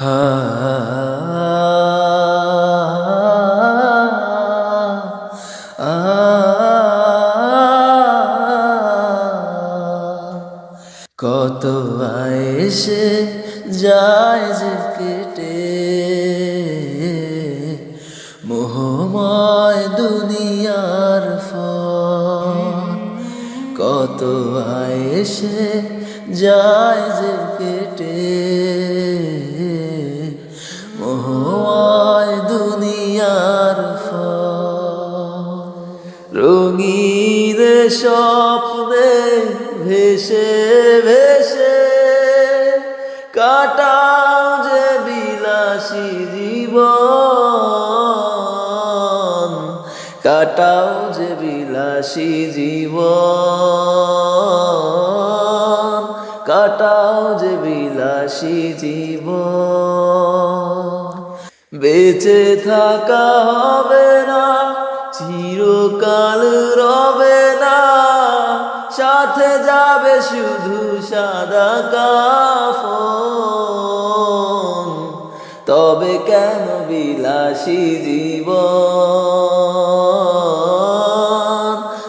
কত আয়েসে যায় যে কেটে মোহময় দুনিয়ার ফল কত আয়েসে যায় যে কেটে স্বপ্নে ভেসে ভেসে কাটাও যে বিলাসী জীবন, কাটাও যে বিলাসী জীবন, কাটাও যে বিলাসী জীবন। বেঁচে থাকা হবে না, চিরকাল রবে সাথে যাবে শুধু সাদা কাফন। তবে কেন বিলাসী জীবন?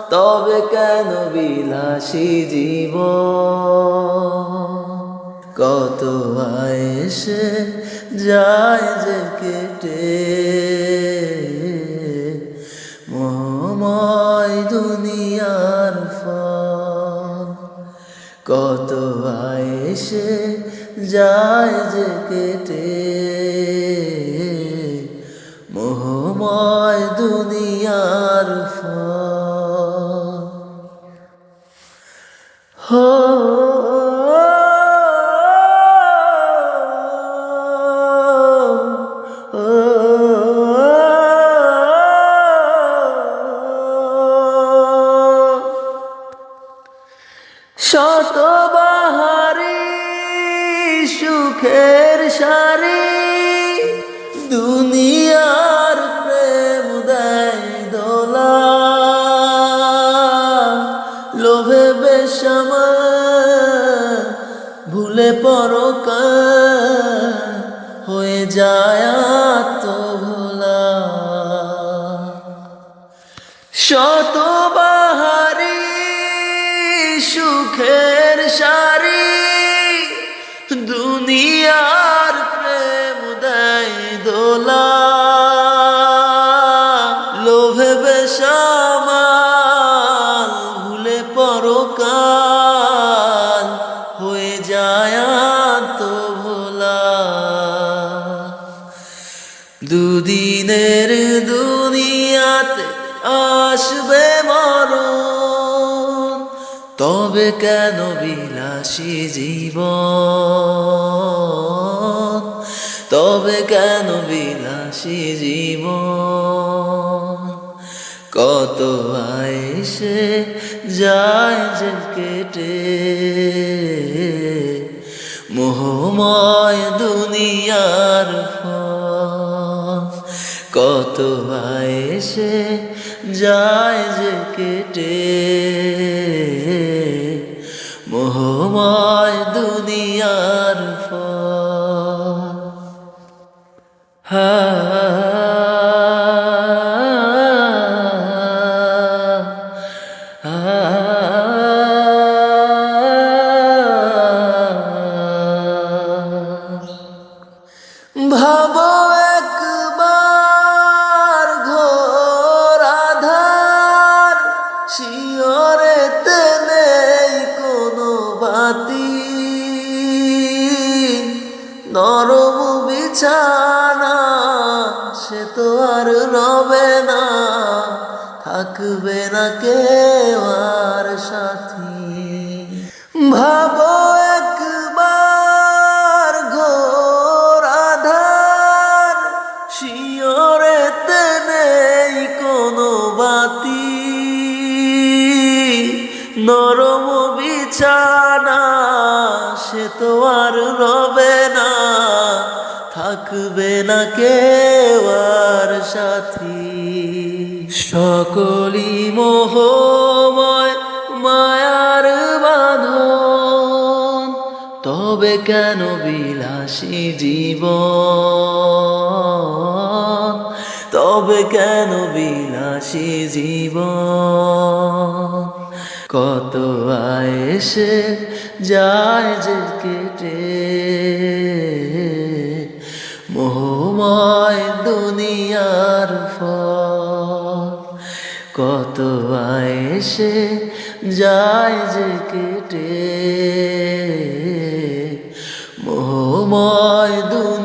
তবে কেন বিলাসী জীবন? কত আয়েসে যায় যে কেটে। মোহময় দুনিয়ার ফল কত আয়েসে যায় যে কেটে। মোহময় দুনিয়ার ফল। হো শত বাহারি সুখের সারি দুনিয়ার প্রেম দেয় দোলা। লোভে বেশম, ভুলে পরক হয়ে যায় তো ভোলা। শত বাহারি সুখের সারি দুনিয়ার প্রেম দেয় দোলা। লোভে বেশামাল ভুলে পরকাল, হয়ে যায় তো ভোলা। দুদিনের দুনিয়াতে আসবে মরণ তবে কেন বিলাসী জীবন? তবে কেন বিলাসী জীবন? কত আয়েসে যায় যে কেটে, মোহময় দুনিয়ার কত আয়েসে যায় যে কেটে মোহময় দুনিয়ার ফ হা নরম বিছানা, সে তো আর রবে না। থাকবে না কেউ আর সাথী। ভাবো একবার ঘোর আধার শিয়রেতে নেই কোনো বাতি। নরম বিছানা সে তো আর রবে না, থাকবে না কেউ আর সাথী। সকলি মোহময় মায়ার বাঁধন, তবে কেন বিলাসী জীবন? তবে কেন বিলাসী জীবন? কত আয়েসে যায় যে কেটে। মোহময় দুনিয়ার ফল। কত আয়েসে যায় যে কেটে। মোহময় দুনিয়ার